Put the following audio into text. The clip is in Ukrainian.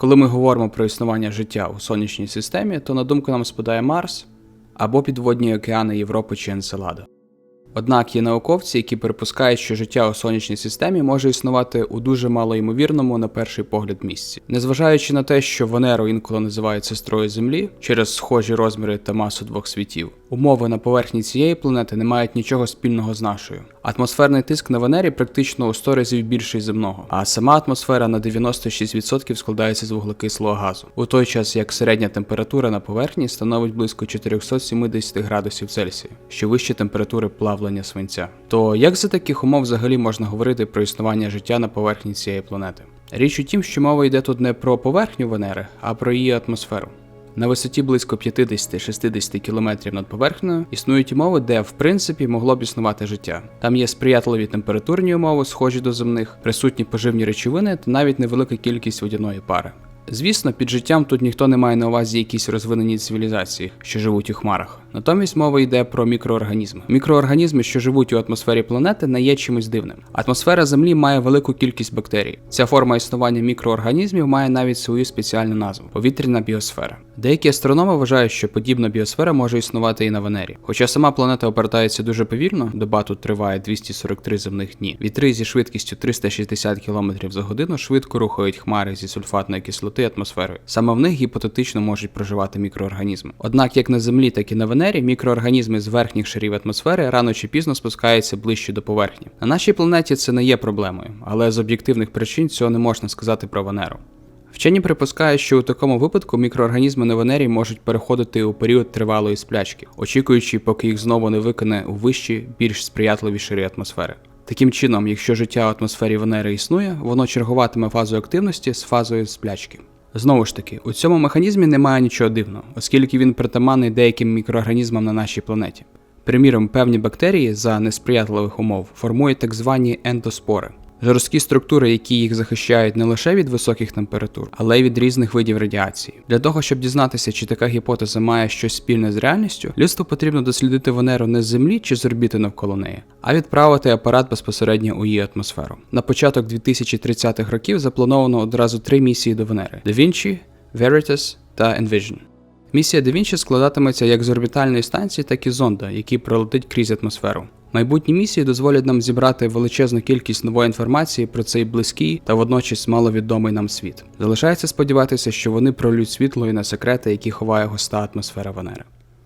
Коли ми говоримо про існування життя у сонячній системі, то на думку нам спадає Марс або підводні океани Європи чи Енцелада. Однак є науковці, які припускають, що життя у сонячній системі може існувати у дуже малоймовірному на перший погляд місці. Незважаючи на те, що Венеру інколи називають сестрою Землі через схожі розміри та масу двох світів, умови на поверхні цієї планети не мають нічого спільного з нашою. Атмосферний тиск на Венері практично у 100 разів більший земного, а сама атмосфера на 96% складається з вуглекислого газу, у той час як середня температура на поверхні становить близько 470 градусів Цельсія, що вище температури плавлення свинця. То як за таких умов взагалі можна говорити про існування життя на поверхні цієї планети? Річ у тім, що мова йде тут не про поверхню Венери, а про її атмосферу. На висоті близько 50-60 км над поверхнею існують умови, де в принципі могло б існувати життя. Там є сприятливі температурні умови, схожі до земних, присутні поживні речовини та навіть невелика кількість водяної пари. Звісно, під життям тут ніхто не має на увазі якісь розвинені цивілізації, що живуть у хмарах. Натомість мова йде про мікроорганізми. Мікроорганізми, що живуть у атмосфері планети, не є чимось дивним. Атмосфера Землі має велику кількість бактерій. Ця форма існування мікроорганізмів має навіть свою спеціальну назву повітряна біосфера. Деякі астрономи вважають, що подібна біосфера може існувати і на Венері. Хоча сама планета обертається дуже повільно, доба тут триває 243 земних дні. Вітри зі швидкістю 360 км за годину швидко рухають хмари зі сульфатної кислоти атмосферою. Саме в них гіпотетично можуть проживати мікроорганізми. Однак як на Землі, так і на Венері мікроорганізми з верхніх шарів атмосфери рано чи пізно спускаються ближче до поверхні. На нашій планеті це не є проблемою, але з об'єктивних причин цього не можна сказати про Венеру. Вчені припускають, що у такому випадку мікроорганізми на Венері можуть переходити у період тривалої сплячки, очікуючи, поки їх знову не викине у вищі, більш сприятливі шари атмосфери. Таким чином, якщо життя в атмосфері Венери існує, воно чергуватиме фазу активності з фазою сплячки. Знову ж таки, у цьому механізмі немає нічого дивного, оскільки він притаманний деяким мікроорганізмам на нашій планеті. Приміром, певні бактерії за несприятливих умов формують так звані ендоспори. Жорсткі структури, які їх захищають не лише від високих температур, але й від різних видів радіації. Для того, щоб дізнатися, чи така гіпотеза має щось спільне з реальністю, людству потрібно дослідити Венеру не з Землі чи з орбіти навколо неї, а відправити апарат безпосередньо у її атмосферу. На початок 2030-х років заплановано одразу три місії до Венери: Da Vinci, Veritas та Envision. Місія Da складатиметься як з орбітальної станції, так і зонда, який пролетить крізь атмосферу. Майбутні місії дозволять нам зібрати величезну кількість нової інформації про цей близький та водночас маловідомий нам світ. Залишається сподіватися, що вони пролють світло і на секрети, які ховає густа атмосфера Венери.